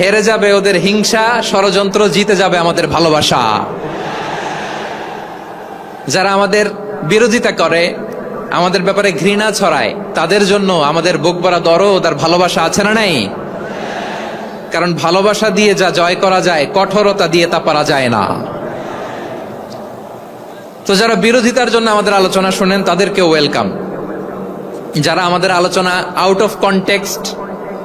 হেরে যাবে ওদের হিংসা, ষড়যন্ত্র, জিতে যাবে আমাদের ভালোবাসা। যারা আমাদের বিরোধিতা করে, আমাদের ব্যাপারে ঘৃণা ছড়ায়, তাদের জন্য আমাদের বুক ভরা দরদ আর ভালোবাসা আছে না নাই? কারণ ভালোবাসা দিয়ে যা জয় করা যায়, কঠোরতা দিয়ে তা পারা যায় না। তো যারা বিরোধিতার জন্য আমাদের আলোচনা শুনেন তাদেরকে ওয়েলকাম যারা আমাদের আলোচনা আউট অফ কনটেক্সট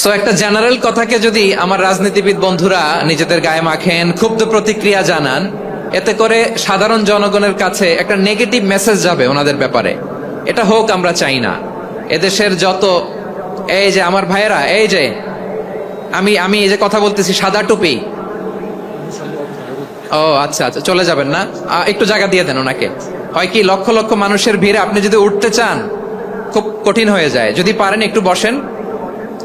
সো একটা জেনারেল কথাকে যদি আমার রাজনীতিবিদ বন্ধুরা নিজেদের গায়ে মাখেন ক্ষুব্ধ প্রতিক্রিয়া জানান, এতে করে সাধারণ জনগণের কাছে একটা নেগেটিভ মেসেজ যাবে ওনাদের ব্যাপারে। এটা হোক, আমরা চাই না। এদেশের যত, এই যে আমার ভাইয়েরা, এই যে, আমি আমি এই যে কথা বলতেছি, সাদা টুপি। ও আচ্ছা আচ্ছা চলে যাবেন না? একটু জায়গা দিয়ে দেন ওনাকে। হয় কি, লক্ষ লক্ষ মানুষের ভিড়ে আপনি যদি উঠতে চান, খুব কঠিন হয়ে যায়। যদি পারেন, একটু বসেন।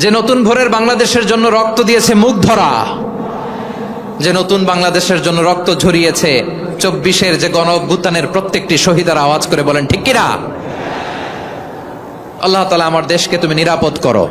যে নতুন ভোরের বাংলাদেশের জন্য রক্ত দিয়েছে মুখ ধরা, যে নতুন বাংলাদেশের জন্য রক্ত ঝরিয়েছে চব্বিশের যে গণ অভ্যুত্থানের প্রত্যেকটি শহীদার আওয়াজ করে বলেন, ঠিক কিনা? আল্লাহ তালা আমার দেশকে তুমি নিরাপদ করো।